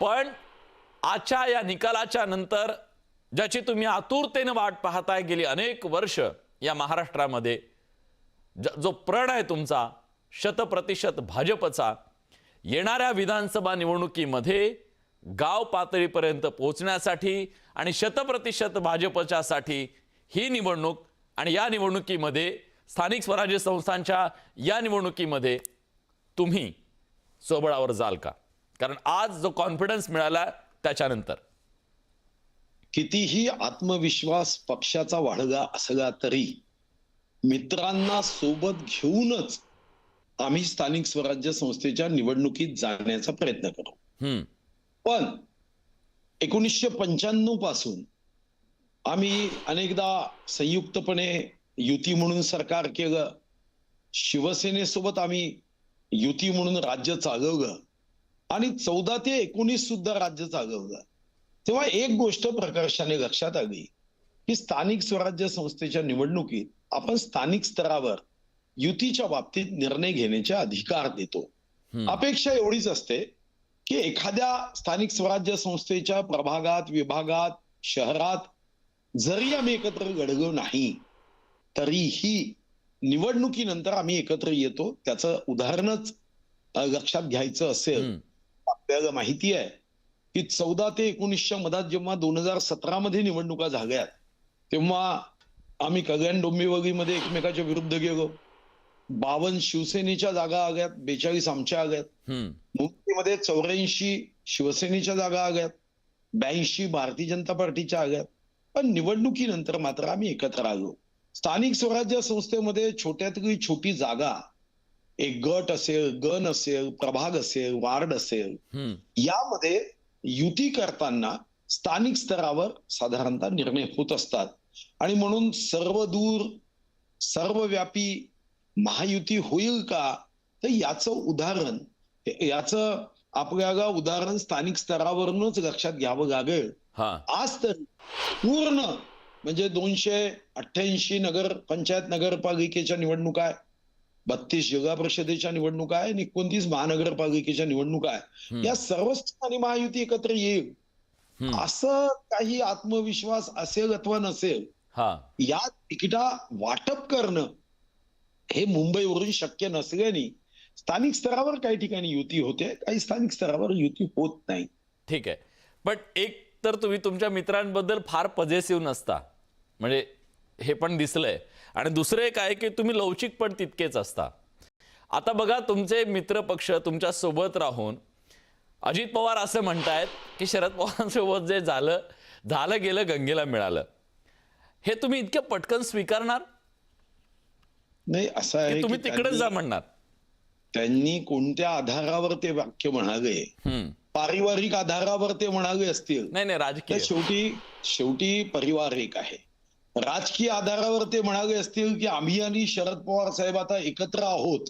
पण आजच्या या निकालाच्या नंतर ज्याची तुम्ही आतुरतेने वाट पाहताय गेली अनेक वर्ष या महाराष्ट्रामध्ये जो प्रण आहे तुमचा शतप्रतिशत भाजपचा येणाऱ्या विधानसभा निवडणुकीमध्ये गाव पातळीपर्यंत पोहोचण्यासाठी आणि शतप्रतिशत भाजपच्यासाठी ही निवडणूक आणि या निवडणुकीमध्ये स्थानिक स्वराज्य संस्थांच्या या निवडणुकीमध्ये तुम्ही सोबळावर जाल का? कारण आज जो कॉन्फिडन्स मिळाला त्याच्यानंतर. कितीही आत्मविश्वास पक्षाचा वाढगा असला तरी मित्रांना सोबत घेऊनच आम्ही स्थानिक स्वराज्य संस्थेच्या निवडणुकीत जाण्याचा प्रयत्न करू. पण एकोणीसशे पंच्याण्णवपासून आम्ही अनेकदा संयुक्तपणे युती म्हणून सरकार केलं. शिवसेनेसोबत आम्ही युती म्हणून राज्य चालवलं. आणि चौदा ते एकोणीस सुद्धा राज्य चालवलं तेव्हा एक गोष्ट प्रकर्षाने लक्षात आली की स्थानिक स्वराज्य संस्थेच्या निवडणुकीत आपण स्थानिक स्तरावर युतीच्या बाबतीत निर्णय घेण्याचे अधिकार देतो. अपेक्षा एवढीच असते की एखाद्या स्थानिक स्वराज्य संस्थेच्या प्रभागात विभागात शहरात जरी आम्ही एकत्र घडलो नाही तरीही निवडणुकीनंतर आम्ही एकत्र येतो त्याचं उदाहरणच लक्षात घ्यायचं असेल. आपल्याला माहिती आहे की चौदा ते एकोणीसच्या मधात जेव्हा दोन हजार सतरा मध्ये निवडणुका झाल्या तेव्हा आम्ही कल्याण डोंबिवलीमध्ये एकमेकाच्या विरुद्ध गेलो. बावन्न शिवसेनेच्या जागा आल्यात बेचाळीस आमच्या आल्यात. मुंबईमध्ये चौऱ्याऐंशी शिवसेनेच्या जागा आल्यात ब्याऐंशी भारतीय जनता पार्टीच्या आल्यात पण निवडणुकीनंतर मात्र आम्ही एकत्र आलो. स्थानिक स्वराज्य संस्थेमध्ये छोट्यातली छोटी जागा एक गट असेल गण असेल प्रभाग असेल वार्ड असेल. यामध्ये युती करताना स्थानिक स्तरावर साधारणतः निर्णय होत असतात. आणि म्हणून सर्व दूर सर्वव्यापी महायुती होईल का? तर याचं उदाहरण याचं आपल्याला उदाहरण स्थानिक स्तरावरूनच लक्षात घ्यावं लागेल. आज तर पूर्ण म्हणजे दोनशे अठ्ठ्याऐंशी नगर पंचायत नगरपालिकेच्या निवडणुका बत्तीस जिल्हा परिषदेच्या निवडणुका आहे आणि एकोणतीस महानगरपालिकेच्या निवडणुका आहे. या सर्व ठिकाणी महायुती एकत्र येईल. असं काही आत्मविश्वास असेल अथवा नसेल हा. या तिकिटा वाटप करणं हे मुंबईवरून शक्य नसल्याने स्थानिक स्तरावर काही ठिकाणी युती होते काही स्थानिक स्तरावर युती होत नाही. ठीक आहे. पण एक तर तुम्ही तुमच्या मित्रांबद्दल फार पजेसिव्ह नसता. म्हणजे हे पण दिसलंय. आणि दुसरं एक आहे की तुम्ही लवचिक पण तितकेच असता. आता बघा तुमचे मित्र पक्ष तुमच्यासोबत राहून अजित पवार असं म्हणतायत की शरद पवारांसोबत जे झालं झालं गेलं गंगेला मिळालं. हे तुम्ही इतक्या पटकन स्वीकारणार? नाही असं आहे तुम्ही तिकडेच जा म्हणणार? त्यांनी कोणत्या आधारावर ते वाक्य म्हणाले. पारिवारिक आधारावर ते म्हणाले असतील. नाही नाही राजकीय. शेवटी शेवटी परिवार एक आहे. राजकीय आधारावर ते म्हणाले असतील की आम्ही आणि शरद पवार साहेब आता एकत्र आहोत.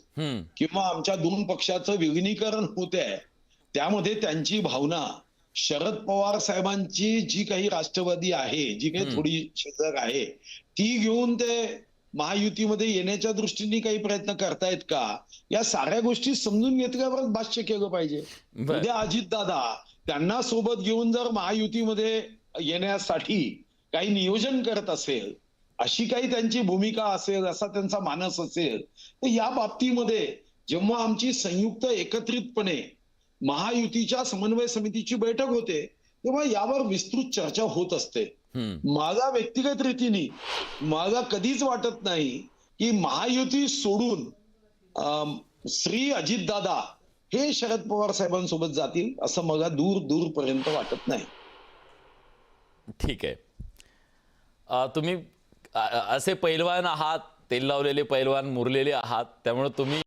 किंवा आमच्या दोन पक्षाचं विलिनीकरण होत आहे त्यामध्ये त्यांची भावना शरद पवार साहेबांची जी काही राष्ट्रवादी आहे जी काही. थोडी शिल्लक आहे ती घेऊन ते महायुतीमध्ये येण्याच्या दृष्टीने काही प्रयत्न करतायत का या साऱ्या गोष्टी समजून घेतल्यावरच भाष्य केलं पाहिजे. उद्या अजितदादा त्यांना सोबत घेऊन जर महायुतीमध्ये येण्यासाठी काही नियोजन करत असेल अशी काही त्यांची भूमिका असेल असा त्यांचा मानस असेल तर या बाबतीमध्ये जेव्हा आमची संयुक्त एकत्रितपणे महायुतीच्या समन्वय समितीची बैठक होते तेव्हा यावर विस्तृत चर्चा होत असते. मला व्यक्तिगत रीतीने मला कधीच वाटत नाही की महायुती सोडून श्री अजितदादा हे शरद पवार साहेबांसोबत जातील असं मला दूर दूर पर्यंत वाटत नाही. ठीक आहे. तुम्ही असे पैलवान आहात तेल लावलेले पैलवान मुरलेले आहात त्यामुळे तुम्ही